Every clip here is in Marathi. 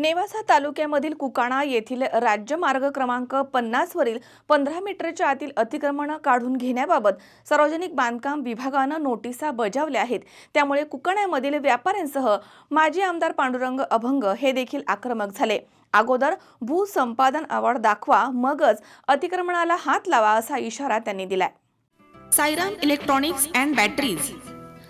नेवासा तालुक्यामधील कुकाणा येथील राज्य मार्ग क्रमांक पन्नासवरील पंधरा मीटरच्या आतील अतिक्रमणं काढून घेण्याबाबत सार्वजनिक बांधकाम विभागानं नोटिसा बजावल्या आहेत. त्यामुळे कुकाण्यामधील व्यापाऱ्यांसह माजी आमदार पांडुरंग अभंग हे देखील आक्रमक झाले. अगोदर भूसंपादन अवॉर्ड दाखवा मगच अतिक्रमणाला हात लावा असा इशारा त्यांनी दिलाय. Siren electronics and batteries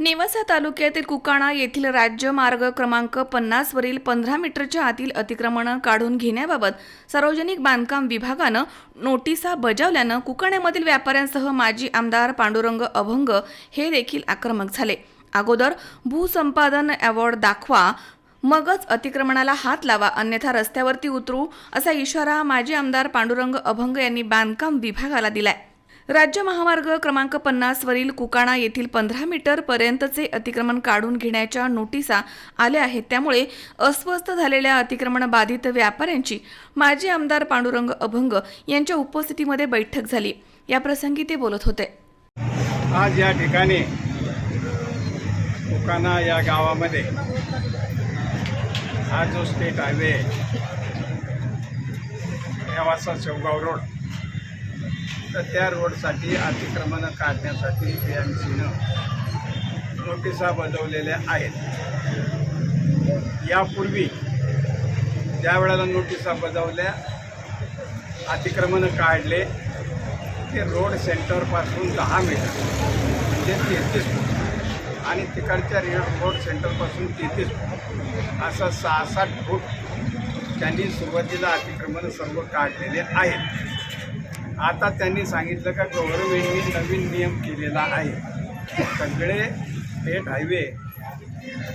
Nevasa तालुक्यातील कुकाणा येथील राज्य मार्ग क्रमांक पन्नासवरील पंधरा मीटरच्या आतील अतिक्रमणं काढून घेण्याबाबत सार्वजनिक बांधकाम विभागानं नोटिसा बजावल्यानं कुकाण्यामधील व्यापाऱ्यांसह माजी आमदार पांडुरंग अभंग हे देखील आक्रमक झाले. अगोदर भूसंपादन अवॉर्ड दाखवा मगच अतिक्रमणाला हात लावा अन्यथा रस्त्यावरती उतरू असा इशारा माजी आमदार पांडुरंग अभंग यांनी बांधकाम विभागाला दिलाय. राज्य महामार्ग क्रमांक पन्नासवरील कुकाणा येथील पंधरा मीटर पर्यंतचे अतिक्रमण काढून घेण्याच्या नोटिसा आल्या आहेत. त्यामुळे अस्वस्थ झालेल्या अतिक्रमण बाधित व्यापाऱ्यांची माजी आमदार पांडुरंग अभंग यांच्या उपस्थितीमध्ये बैठक झाली. याप्रसंगी ते बोलत होते. आज या ठिकाणी कोकाना या गावामध्ये हा जो स्टेट हायवे चौगाव रोड तर त्या रोडसाठी अतिक्रमणं काढण्यासाठी बी एम सीनं नोटिसा बजावलेल्या आहेत. यापूर्वी ज्या वेळेला नोटिसा बजावल्या अतिक्रमणं काढले ते रोड सेंटरपासून दहा मीटर म्हणजे तेहतीस फूट आणि तिकडच्या रे रोड सेंटरपासून तेहतीस फूट असं सहा सात फूट त्यांनी सुरुवातीला अतिक्रमण सर्व काढलेले आहेत. आता त्यांनी सांगितलं का गव्हर्नमेंटनी नवीन नियम केलेला आहे. सगळे स्टेट हायवे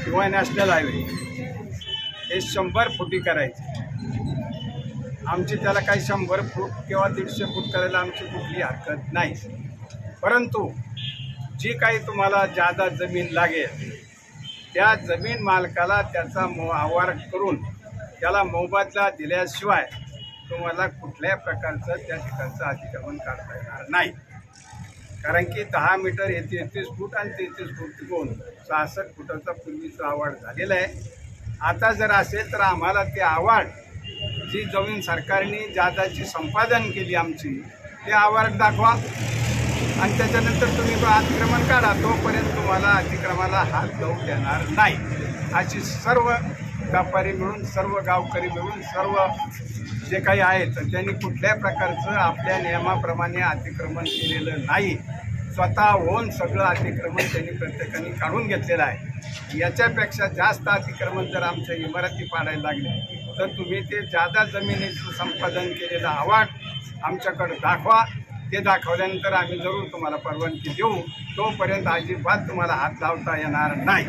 किंवा नॅशनल हायवे हे शंभर फुटी करायचे. आमची त्याला काही शंभर फूट किंवा दीडशे फूट करायला आमची कुठली हरकत नाही. परंतु जी काही तुम्हाला जादा जमीन लागेल त्या जमीन मालकाला त्याचा मो आवार करून त्याला मोबदला दिल्याशिवाय तुम्हाला कुठल्याही प्रकारचं त्या ठिकाणचं अतिक्रमण काढता येणार नाही. कारण की दहा मीटर हे तेहतीस फूट आणि तेहतीस फूट दोन सहासष्ट फुटाचा पूर्वीचा आवाड झालेला आहे. आता जर असेल तर आम्हाला ते आवाड जी जमीन सरकारने जादाची संपादन केली आमची ते आवाड दाखवा. आणि त्याच्यानंतर तुम्ही अतिक्रमण काढा तोपर्यंत तुम्हाला अतिक्रमाला हात लावू देणार नाही. अशी सर्व व्यापारी मिळून सर्व गावकरी मिळून सर्व जे काही आहेत तर त्यांनी कुठल्याही प्रकारचं आपल्या नियमाप्रमाणे अतिक्रमण केलेलं नाही. स्वतः होऊन सगळं अतिक्रमण त्यांनी प्रत्येकाने काढून घेतलेलं आहे. याच्यापेक्षा जास्त अतिक्रमण जर आमच्या इमारती पाडायला लागले तर तुम्ही ते जादा जमिनीचं संपादन केलेलं आवाड आमच्याकडं दाखवा. ते दाखवल्यानंतर आम्ही जरूर तुम्हाला परवानगी देऊ. तोपर्यंत अजिबात तुम्हाला हात लावता येणार नाही.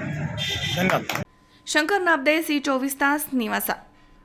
धन्यवाद. शंकर नाबदे सी चोवीस तास निवासा.